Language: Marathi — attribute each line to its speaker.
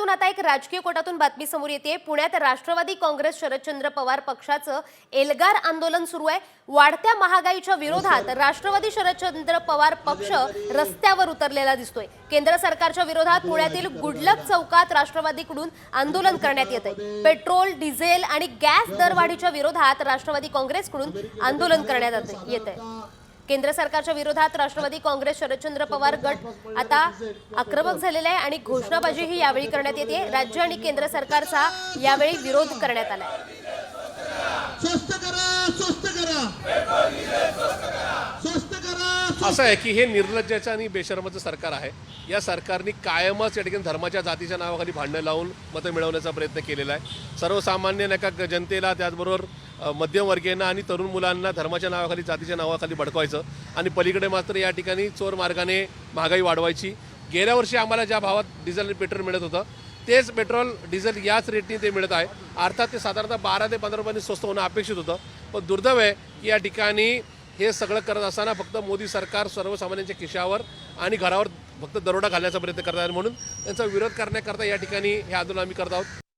Speaker 1: पुण्यातून आता एक राजकीय कोटातून बातमी समोर येते पुण्यात राष्ट्रवादी काँग्रेस शरदचंद्र पवार पक्षाचं एल्गार आंदोलन सुरू आहे. वाढत्या महागाईच्या विरोधात राष्ट्रवादी शरदचंद्र पवार पक्ष रस्त्यावर उतरलेला दिसतोय. केंद्र सरकारच्या विरोधात पुण्यातील गुडलक चौकात राष्ट्रवादीकडून आंदोलन करण्यात येत आहे पेट्रोल डिझेल आणि गॅस दरवाढीच्या विरोधात राष्ट्रवादी काँग्रेसकडून आंदोलन करण्यात येत आहे केंद्र सरकारच्या विरोधात राष्ट्रवादी काँग्रेस शरदचंद्र पवार गट आता आक्रमक झालेला आहे आणि घोषणाबाजीही यावेळी करण्यात येते. राज्य आणि केंद्र सरकारचा यावेळी विरोध करण्यात आला आहे
Speaker 2: स्वस्त करा स्वस्त करा. स्वस्त करा स्वस्त
Speaker 3: असं आहे की हे निर्लज्जाचं आणि बेशर्माचं सरकार आहे. या सरकारने कायमच या ठिकाणी धर्माच्या जातीच्या नावाखाली भांडणं लावून मतं मिळवण्याचा प्रयत्न केलेला आहे. सर्वसामान्य नाही का जनतेला त्याचबरोबर मध्यमवर्गीयांना आणि तरुण मुलांना धर्माच्या नावाखाली जातीच्या नावाखाली भडकवायचं. आणि पलीकडे मात्र या ठिकाणी चोर मार्गाने महागाई वाढवायची. गेल्या वर्षी आम्हाला ज्या भावात डिझेल आणि पेट्रोल मिळत होतं तेच पेट्रोल डिझेल याच रेटने ते मिळत आहे. अर्थात ते साधारणतः बारा ते पंधरा रुपयांनी स्वस्त होणं अपेक्षित होतं. पण दुर्दैव आहे की या ठिकाणी हे सगळं करत असताना फक्त मोदी सरकार सर्वसामान्यांच्या खिशावर आणि घरावर फक्त दरोडा घालण्याचा प्रयत्न करत आहे म्हणून त्यांचा विरोध करण्याकरता या ठिकाणी हे आंदोलन आम्ही करत आहोत.